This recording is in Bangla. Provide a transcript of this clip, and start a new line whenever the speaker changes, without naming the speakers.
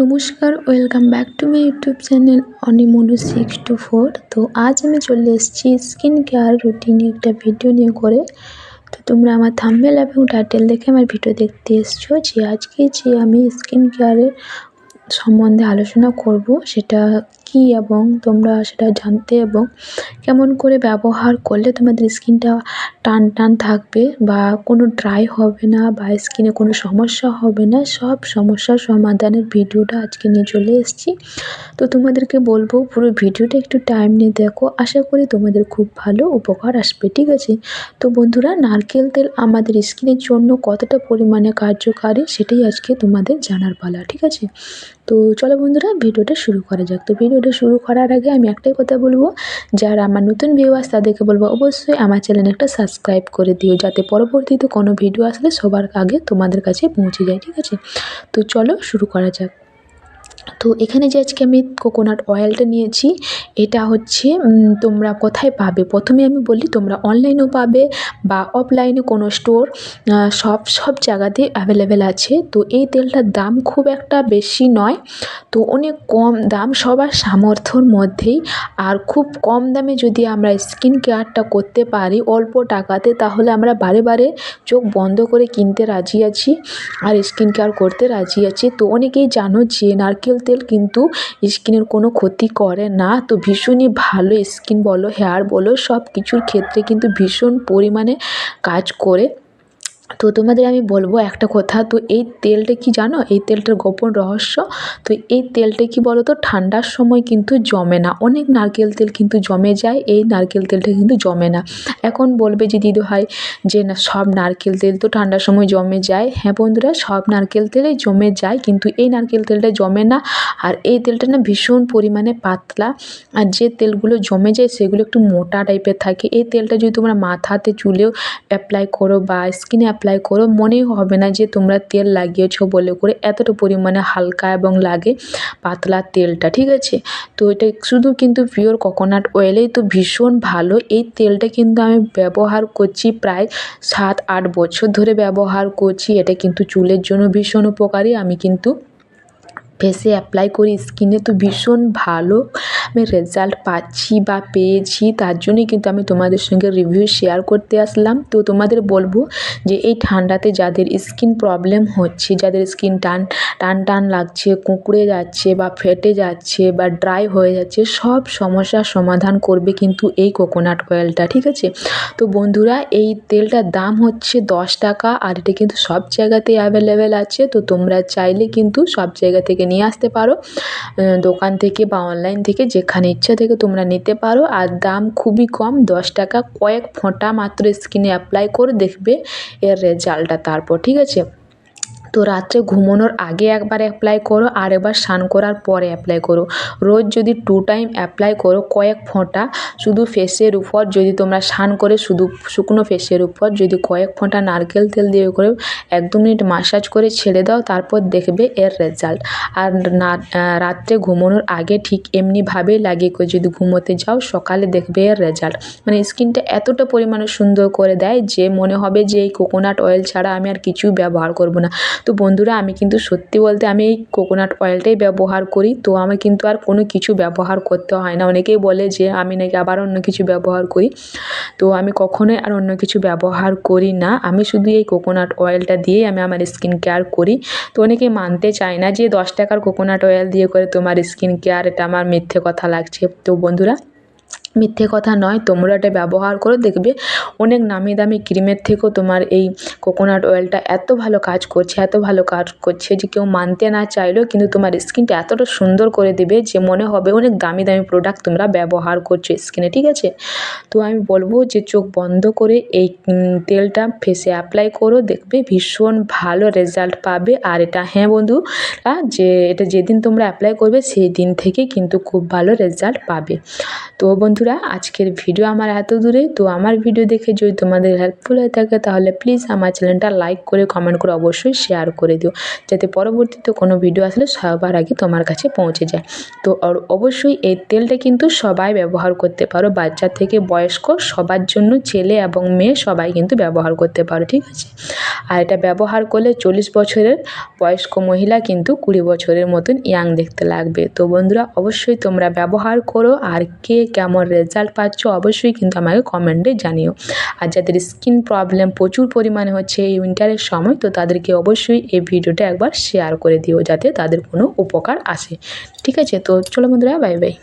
নমস্কার, welcome back to my YouTube channel অনিমনু six two four. তো আজ আমি চলে এসেছি স্কিন কেয়ার রুটিনে একটা ভিডিও নিয়ে করে। তো তোমরা আমার থাম্বেল এবং টাইটেল দেখে আমার ভিডিও দেখতে এসছো, যে আজকে যে আমি স্কিন কেয়ারের সম্বন্ধে আলোচনা করব, সেটা কি এবং তোমরা সেটা জানতে এবং কেমন করে ব্যবহার করলে তোমাদের স্কিনটা টান টান থাকবে বা কোনো ড্রাই হবে না বা স্কিনে কোনো সমস্যা হবে না, সব সমস্যার সমাধানের ভিডিওটা আজকে নিয়ে চলে এসেছি। তো তোমাদেরকে বলব পুরো ভিডিওটা একটু টাইম নিয়ে দেখো, আশা করি তোমাদের খুব ভালো উপকার আসবে, ঠিক আছে? তো বন্ধুরা, নারকেল তেল আমাদের স্কিনের জন্য কতটা পরিমাণে কার্যকারী সেটাই আজকে তোমাদের জানার পালা, ঠিক আছে? তো চলো বন্ধুরা, ভিডিওটা শুরু করা যাক। তো ভিডিওটা শুরু করার আগে আমি একটাই কথা বলব, যারা আমার নতুন ভিউয়ার্স তাদেরকে বলব, অবশ্যই আমার চ্যানেল একটা সাবস্ক্রাইব করে দিও, যাতে পরবর্তীতে কোনো ভিডিও আসলে সবার আগে তোমাদের কাছে পৌঁছে যায়, ঠিক আছে? তো চলো শুরু করা যাক। তো এখানে যে আজকে আমি কোকোনাট অয়েলটা নিয়েছি, এটা হচ্ছে তোমরা কোথায় পাবে? প্রথমে আমি বলি তোমরা অনলাইনেও পাবে বা অফলাইনে কোনো স্টোর সব সব জায়গাতে অ্যাভেলেবেল আছে। তো এই তেলটার দাম খুব একটা বেশি নয়। তো অনেক কম দাম, সবার সামর্থ্যর মধ্যেই। আর খুব কম দামে যদি আমরা স্কিন কেয়ারটা করতে পারি অল্প টাকাতে, তাহলে আমরা বারে বারে চোখ বন্ধ করে কিনতে রাজি আছি আর স্কিন কেয়ার করতে রাজি আছি। তো অনেকেই জানো যে নারকেল নারকেল তেল কিন্তু স্কিনের কোনো ক্ষতি করে না। তো ভীষণই ভালো স্কিন বলো হেয়ার বলো সব কিছুর ক্ষেত্রে কিন্তু ভীষণ পরিমাণে কাজ করে। তো তোমাদের আমি বলব একটা কথা, তো এই তেলটা কি জানো? এই তেলটার গোপন রহস্য, তো এই তেলটা কি বলো তো ঠান্ডার সময় কিন্তু জমে না। অনেক নারকেল তেল কিন্তু জমে যায়, এই নারকেল তেলটা কিন্তু জমে না। এখন বলবে যে, দিদি ভাই, যে না, সব নারকেল তেল তো ঠান্ডার সময় জমে যায়। হ্যাঁ বন্ধুরা, সব নারকেল তেলেই জমে যায়, কিন্তু এই নারকেল তেলটা জমে না। আর এই তেলটা না ভীষণ পরিমাণে পাতলা। আর যে তেলগুলো জমে যায়, সেগুলো একটু মোটা টাইপের থাকে। এই তেলটা যদি তোমরা মাথাতে, চুলেও অ্যাপ্লাই করো বা স্কিনে অ্যাপ্লাই করো, মনেই হবে না যে তোমরা তেল লাগিয়েছো বলে করে এতটা পরিমাণে হালকা এবং লাগে পাতলা তেলটা, ঠিক আছে? তো এটা শুধু কিন্তু পিওর কোকোনাট অয়েলেই তো ভীষণ ভালো। এই তেলটা কিন্তু আমি ব্যবহার করছি প্রায় সাত আট বছর ধরে ব্যবহার করছি। এটা কিন্তু চুলের জন্য ভীষণ উপকারী। আমি কিন্তু ফেসে অ্যাপ্লাই করি স্কিনে তো ভীষণ ভালো আমি রেজাল্ট পাচ্ছি বা পেয়েছি, তার জন্যই কিন্তু আমি তোমাদের সঙ্গে রিভিউ শেয়ার করতে আসলাম। তো তোমাদের বলব যে এই ঠান্ডাতে যাদের স্কিন প্রবলেম হচ্ছে, যাদের স্কিন টান টান টান লাগছে, কুঁকড়ে যাচ্ছে বা ফেটে যাচ্ছে বা ড্রাই হয়ে যাচ্ছে, সব সমস্যার সমাধান করবে কিন্তু এই কোকোনাট অয়েলটা ঠিক আছে? তো বন্ধুরা, এই তেলটার দাম হচ্ছে দশ টাকা আর এটা কিন্তু সব জায়গাতেই অ্যাভেলেবেল আছে। তো তোমরা চাইলে কিন্তু সব জায়গা থেকে নিয়ে আসতে পারো। দোকান থেকে বা অনলাইন থেকে যেখানে ইচ্ছা থেকে তোমরা নিতে পারো। আর দাম খুবই কম, দশ টাকা। কয়েক ফোঁটা মাত্র স্কিনে অ্যাপ্লাই করে দেখবে এর রেজাল্টটা তারপর, ঠিক আছে? তো রাত্রে ঘুমোনোর আগে একবার অ্যাপ্লাই করো আর একবার স্নান করার পরে অ্যাপ্লাই করো। রোজ যদি টু টাইম অ্যাপ্লাই করো, কয়েক ফোঁটা শুধু ফেসের উপর, যদি তোমরা স্নান করে শুধু শুকনো ফেসের উপর, যদি কয়েক ফোঁটা নারকেল তেল দিয়ে করে এক দু মিনিট মাসাজ করে ছেড়ে দাও, তারপর দেখবে এর রেজাল্ট আর না রাত্রে ঘুমোনোর আগে ঠিক এমনিভাবেই লাগিয়ে যদি ঘুমোতে যাও, সকালে দেখবে এর রেজাল্ট মানে স্কিনটা এতটা পরিমাণে সুন্দর করে দেয় যে মনে হবে যে এই কোকোনাট অয়েল ছাড়া আমি আর কিছুই ব্যবহার করব না। তো বন্ধুরা, আমি কিন্তু সত্যি বলতে আমি এই কোকোনাট অয়েলটাই ব্যবহার করি। তো আমি কিন্তু আর কোনো কিছু ব্যবহার করতে হয় না। অনেকেই বলে যে, আমি নাকি আবার অন্য কিছু ব্যবহার করি। তো আমি কখনোই আর অন্য কিছু ব্যবহার করি না। আমি শুধু এই কোকোনাট অয়েলটা দিয়েই আমি আমার স্কিন কেয়ার করি। তো অনেকে মানতে চায় না যে, দশ টাকার কোকোনাট অয়েল দিয়ে করে তোমার স্কিন কেয়ার এটা আমার মিথ্যে কথা লাগছে। তো বন্ধুরা মিথ্যে কথা নয়, তোমরা এটা ব্যবহার করে দেখবে। অনেক নামি দামি ক্রিমের থেকেও তোমার এই কোকোনাট অয়েলটা এত ভালো কাজ করছে, এত ভালো কাজ করছে যে কেউ মানতে না চাইলেও কিন্তু তোমার স্কিনটা এতটা সুন্দর করে দেবে যে মনে হবে অনেক দামি দামি প্রোডাক্ট তোমরা ব্যবহার করছ স্কিনে ঠিক আছে? তো আমি বলব যে চোখ বন্ধ করে এই তেলটা ফেসে অ্যাপ্লাই করো, দেখবে ভীষণ ভালো রেজাল্ট পাবে। আর এটা হ্যাঁ বন্ধু যে এটা যেদিন তোমরা অ্যাপ্লাই করবে সেই দিন থেকে কিন্তু খুব ভালো রেজাল্ট পাবে। তো বন্ধু বন্ধুরা, আজকের ভিডিও আমার এত দূরে, তো আমার ভিডিও দেখে যদি তোমাদের হেল্পফুল হয়ে থাকে, তাহলে প্লিজ আমার চ্যানেলটা লাইক করে কমেন্ট করে অবশ্যই শেয়ার করে দিও, যাতে পরবর্তীতে কোনো ভিডিও আসলে সবার আগে তোমার কাছে পৌঁছে যায়। তো অবশ্যই এই তেলটা কিন্তু সবাই ব্যবহার করতে পারো, বাচ্চা থেকে বয়স্ক, সবার জন্য ছেলে এবং মেয়ে সবাই কিন্তু ব্যবহার করতে পারো, ঠিক আছে? আর এটা ব্যবহার করলে চল্লিশ বছরের বয়স্ক মহিলা কিন্তু কুড়ি বছরের মতন ইয়াং দেখতে লাগবে। তো বন্ধুরা, অবশ্যই তোমরা ব্যবহার করো, আর কে কেমন রেজাল্ট পাচ্ছ, অবশ্যই কিন্তু আমাকে কমেন্টে জানিও। আর যাদের স্কিন প্রবলেম প্রচুর পরিমাণে হচ্ছে এই উইন্টারের সময়, তো তাদেরকে অবশ্যই এই ভিডিওটা একবার শেয়ার করে দিও, যাতে তাদের কোনো উপকার আসে। ঠিক আছে, তো চলো বন্ধুরা বাই বাই